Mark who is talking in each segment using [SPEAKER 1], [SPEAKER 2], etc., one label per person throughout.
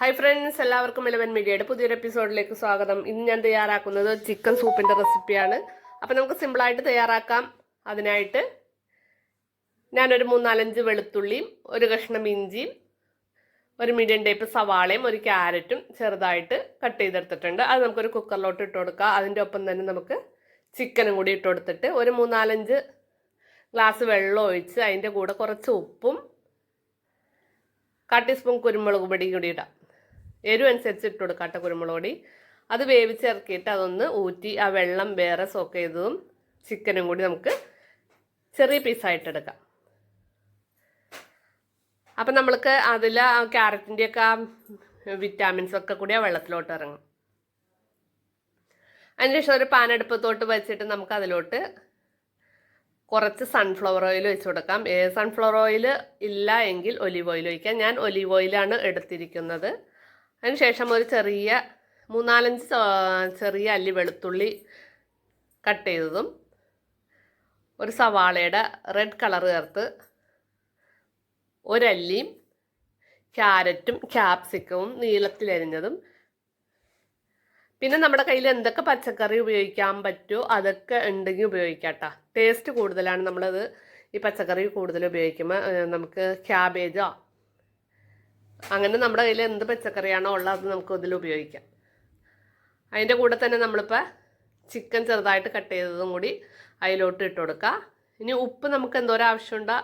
[SPEAKER 1] Hi friends എല്ലാവർക്കും Eleven മീഡിയയുടെ പുതിയൊരു എപ്പിസോഡിലേക്ക് സ്വാഗതം. ഇന്ന് ഞാൻ തയ്യാറാക്കുന്നത് ചിക്കൻ സൂപ്പിന്റെ റെസിപ്പിയാണ് അപ്പം നമുക്ക് സിമ്പിളായിട്ട് തയ്യാറാക്കാം. അതിനായിട്ട് ഞാനൊരു മൂന്നാലഞ്ച് വെളുത്തുള്ളിയും ഒരു കഷ്ണം ഇഞ്ചിയും ഒരു മീഡിയം ടൈപ്പ് സവാളയും ഒരു ക്യാരറ്റും ചെറുതായിട്ട് കട്ട് ചെയ്തെടുത്തിട്ടുണ്ട്. അത് നമുക്കൊരു കുക്കറിലോട്ട് ഇട്ട് കൊടുക്കാം. അതിന്റെ ഒപ്പം തന്നെ നമുക്ക് ചിക്കനും കൂടി ഇട്ട് കൊടുത്തിട്ട് ഒരു മൂന്നാലഞ്ച് ഗ്ലാസ് വെള്ളം ഒഴിച്ച് അതിന്റെ കൂടെ കുറച്ച് ഉപ്പും കാ ടീസ്പൂൺ കുരുമുളക് പൊടിയും കൂടി ഇടാം. എരിവ് അനുസരിച്ച് ഇട്ട് കൊടുക്കാട്ട കുരുമുളകൊടി അത് വേവിച്ചിറക്കിയിട്ട് അതൊന്ന് ഊറ്റി ആ വെള്ളം വേറെ സോക്ക് ചെയ്തതും ചിക്കനും കൂടി നമുക്ക് ചെറിയ പീസായിട്ട് എടുക്കാം. അപ്പം നമ്മൾക്ക് അതിൽ ആ ക്യാരറ്റിന്റെയൊക്കെ ആ വിറ്റാമിൻസ് ഒക്കെ കൂടി ആ വെള്ളത്തിലോട്ട് ഇറങ്ങും. അതിനുശേഷം ഒരു പാൻ അടുപ്പത്തോട്ട് വെച്ചിട്ട് നമുക്ക് അതിലോട്ട് കുറച്ച് സൺഫ്ലവർ ഓയിൽ വെച്ച് കൊടുക്കാം. സൺഫ്ലവർ ഓയിൽ ഇല്ല എങ്കിൽ ഒലിവ് ഓയിൽ ഒഴിക്കാം. ഞാൻ ഒലിവ് ഓയിലാണ് എടുത്തിരിക്കുന്നത്. അതിനുശേഷം ഒരു ചെറിയ മൂന്നാലഞ്ച് ചെറിയ അല്ലി വെളുത്തുള്ളി കട്ട് ചെയ്തതും ഒരു സവാളയുടെ റെഡ് കളർ ചേർത്ത് ഒരല്ലിയും ക്യാരറ്റും ക്യാപ്സിക്കവും നീളത്തിലരിഞ്ഞതും പിന്നെ നമ്മുടെ കയ്യിൽ എന്തൊക്കെ പച്ചക്കറി ഉപയോഗിക്കാൻ പറ്റുമോ അതൊക്കെ ഉണ്ടെങ്കിൽ ഉപയോഗിക്കാം ടേസ്റ്റ് കൂടുതലാണ് നമ്മളത് ഈ പച്ചക്കറി കൂടുതൽ ഉപയോഗിക്കുമ്പോൾ നമുക്ക് ക്യാബേജോ അങ്ങനെ നമ്മുടെ കയ്യിൽ എന്ത് പച്ചക്കറിയാണോ ഉള്ളത് അത് നമുക്ക് ഇതിൽ ഉപയോഗിക്കാം. അതിന്റെ കൂടെ തന്നെ നമ്മളിപ്പോൾ ചിക്കൻ ചെറുതായിട്ട് കട്ട് ചെയ്തതും കൂടി അതിലോട്ട് ഇട്ട് കൊടുക്കുക ഇനി ഉപ്പ് നമുക്ക് എന്തോരം ആവശ്യമുണ്ടോ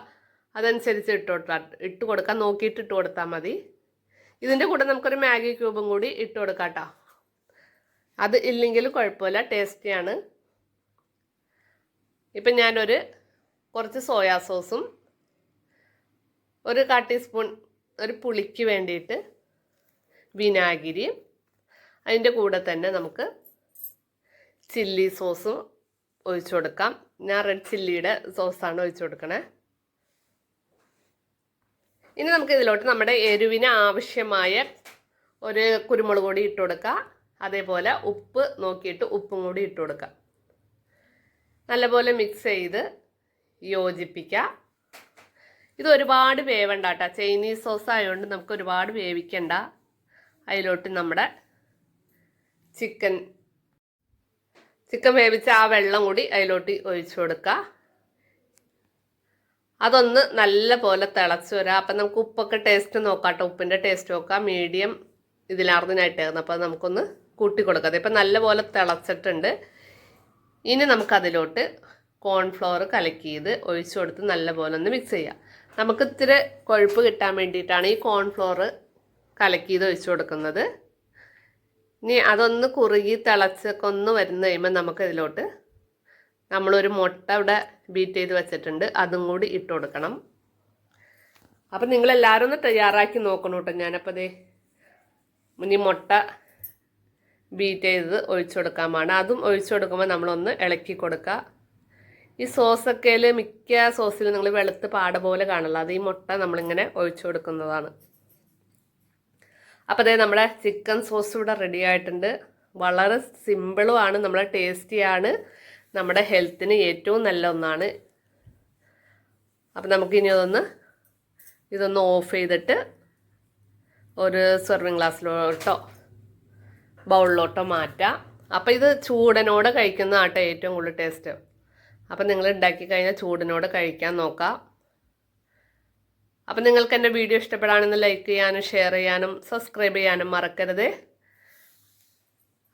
[SPEAKER 1] അതനുസരിച്ച് ഇട്ട് കൊടുക്കാം. ഇട്ട് കൊടുക്കാൻ നോക്കിയിട്ട് ഇട്ട് കൊടുത്താൽ മതി. ഇതിന്റെ കൂടെ നമുക്കൊരു മാഗി ക്യൂബും കൂടി ഇട്ട് കൊടുക്കാം കേട്ടോ അത് ഇല്ലെങ്കിൽ കുഴപ്പമില്ല ടേസ്റ്റിയാണ് ഇപ്പം ഞാനൊരു കുറച്ച് സോയാ സോസും ഒരു കാ ടീസ്പൂൺ ഒരു പുളിക്ക് വേണ്ടിയിട്ട് വിനാഗിരിയും അതിന്റെ കൂടെ തന്നെ നമുക്ക് ചില്ലി സോസും ഒഴിച്ചു കൊടുക്കാം. ഞാൻ റെഡ് ചില്ലിയുടെ സോസാണ് ഒഴിച്ചു കൊടുക്കണേ. ഇനി നമുക്ക് ഇതിലോട്ട് നമ്മുടെ എരിവിന് ആവശ്യമായ ഒരു കുരുമുളക് പൊടി ഇട്ട് കൊടുക്കുക അതേപോലെ ഉപ്പ് നോക്കിയിട്ട് ഉപ്പും കൂടി ഇട്ട് കൊടുക്കുക നല്ലപോലെ മിക്സ് ചെയ്ത് യോജിപ്പിക്കുക ഇത് ഒരുപാട് വേവണ്ട കേട്ടോ ചൈനീസ് സോസ് ആയതുകൊണ്ട് നമുക്ക് ഒരുപാട് വേവിക്കണ്ട. അതിലോട്ട് നമ്മുടെ ചിക്കൻ ചിക്കൻ വേവിച്ച ആ വെള്ളം കൂടി അതിലോട്ട് ഒഴിച്ചു കൊടുക്കുക അതൊന്ന് നല്ല പോലെ തിളച്ച് വരാം. അപ്പം നമുക്ക് ഉപ്പൊക്കെ ടേസ്റ്റ് നോക്കാം കേട്ടോ ഉപ്പിന്റെ ടേസ്റ്റ് നോക്കാം മീഡിയം ഇതിലാർന്നിനായിട്ടായിരുന്നു അപ്പോൾ നമുക്കൊന്ന് കൂട്ടി കൊടുക്കാം ഇപ്പം നല്ല പോലെ തിളച്ചിട്ടുണ്ട്. ഇനി നമുക്കതിലോട്ട് കോൺഫ്ലവർ കലക്കിയത് ഒഴിച്ചു കൊടുത്ത് നല്ല പോലെ ഒന്ന് മിക്സ് ചെയ്യാം. നമുക്ക് ഇത്തിരി കൊഴുപ്പ് കിട്ടാൻ വേണ്ടിയിട്ടാണ് ഈ കോൺഫ്ലോർ കലക്കിയത് ഒഴിച്ചു കൊടുക്കുന്നത്. ഇനി അതൊന്ന് കുറുകി തിളച്ചൊക്കെ ഒന്ന് വരുന്ന കഴിയുമ്പോൾ നമുക്കിതിലോട്ട് നമ്മളൊരു മുട്ട ഇവിടെ ബീറ്റ് ചെയ്ത് വെച്ചിട്ടുണ്ട്. അതും കൂടി ഇട്ട് കൊടുക്കണം. അപ്പം നിങ്ങളെല്ലാവരും ഒന്ന് തയ്യാറാക്കി നോക്കണം കേട്ടോ ഞാനപ്പോൾ ദേ ഇനി മുട്ട ബീറ്റ് ചെയ്ത് ഒഴിച്ചു കൊടുക്കാൻ പാടാണ് അതും ഒഴിച്ചു കൊടുക്കുമ്പോൾ നമ്മളൊന്ന് ഇളക്കി കൊടുക്കുക. ഈ സോസൊക്കെയിൽ മിക്ക സോസിൽ നിങ്ങൾ വെളുത്ത് പാട പോലെ കാണുള്ളു. അത് ഈ മുട്ട നമ്മളിങ്ങനെ ഒഴിച്ചു കൊടുക്കുന്നതാണ്. അപ്പോൾ അതേ നമ്മുടെ ചിക്കൻ സോസ് ഇവിടെ റെഡി ആയിട്ടുണ്ട്. വളരെ സിമ്പിളുമാണ് നമ്മളെ ടേസ്റ്റിയാണ് നമ്മുടെ ഹെൽത്തിന് ഏറ്റവും നല്ല ഒന്നാണ്. അപ്പം നമുക്കിനി അതൊന്ന് ഇതൊന്ന് ഓഫ് ചെയ്തിട്ട് ഒരു സെർവിങ് ഗ്ലാസ്സിലോട്ടോ ബൗളിലോട്ടോ മാറ്റാം. അപ്പോൾ ഇത് ചൂടനോടെ കഴിക്കുന്നതാട്ടോ ഏറ്റവും കൂടുതൽ ടേസ്റ്റ് അപ്പം നിങ്ങൾ ഉണ്ടാക്കി കഴിഞ്ഞാൽ ചൂടിനോട് കഴിക്കാൻ നോക്കാം. അപ്പം നിങ്ങൾക്ക് എന്റെ വീഡിയോ ഇഷ്ടപ്പെടാണെന്ന് ലൈക്ക് ചെയ്യാനും ഷെയർ ചെയ്യാനും സബ്സ്ക്രൈബ് ചെയ്യാനും മറക്കരുത്.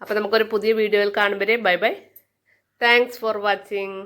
[SPEAKER 1] അപ്പം നമുക്കൊരു പുതിയ വീഡിയോയിൽ കാണുമ്പോഴേ bye bye thanks for watching